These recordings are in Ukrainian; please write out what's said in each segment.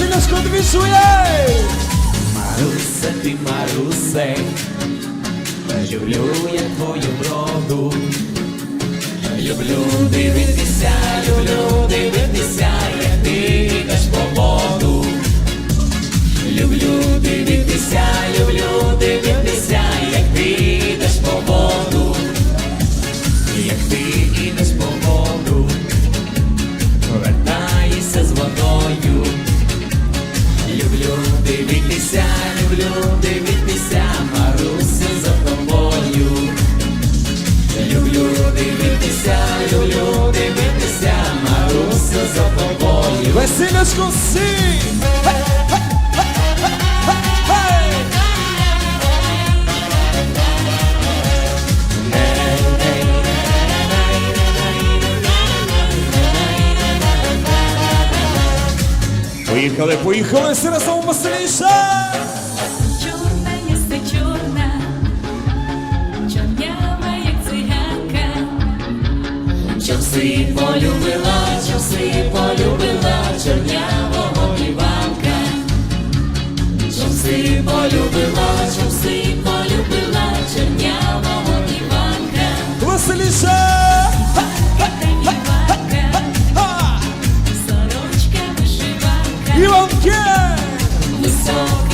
двіжує! Марусе, ти Марусе, люблю я твою вроду. Люблю дивитися, люблю дивитися, як ти йдеш по воду. Люблю дивитися, люблю дивитися, як ти йдеш по воду. Як ти йдеш по Маруся за тобою. Василечко сі! Поїхали, поїхали, всі разом веселіше! Чорна єси чорна, чорнява, як циганка. Чоси полюбила, чоси полюбила, Чоси полюбила, чоси полюбила, чорнявого Іванка. Іванка, сорочка вишиванка. Іванке! Високий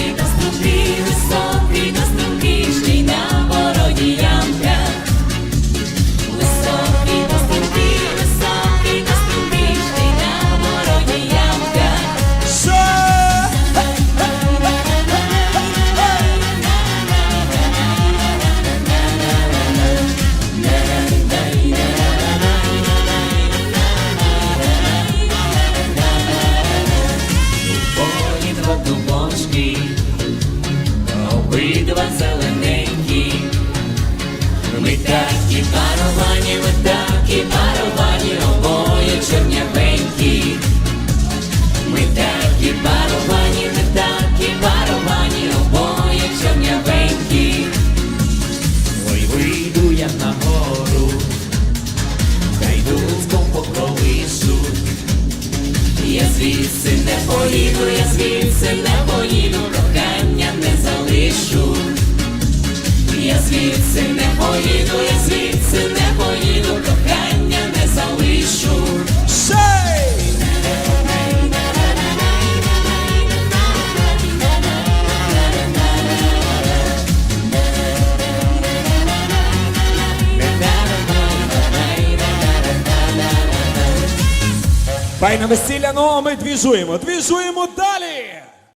Ми такі паровані, ми такі паровані, обоє чорнявенькі. Ми такі паровані, ми такі паровані, обоє чорнявенькі. Ой, вийду я на гору, та йду з покровишу. Я звідси не поїду, я звідси не поїду, звідси не поїду, я звідси не поїду, кохання не залишу. Ще! Файне весілля, ну а ми двіжуємо, двіжуємо далі!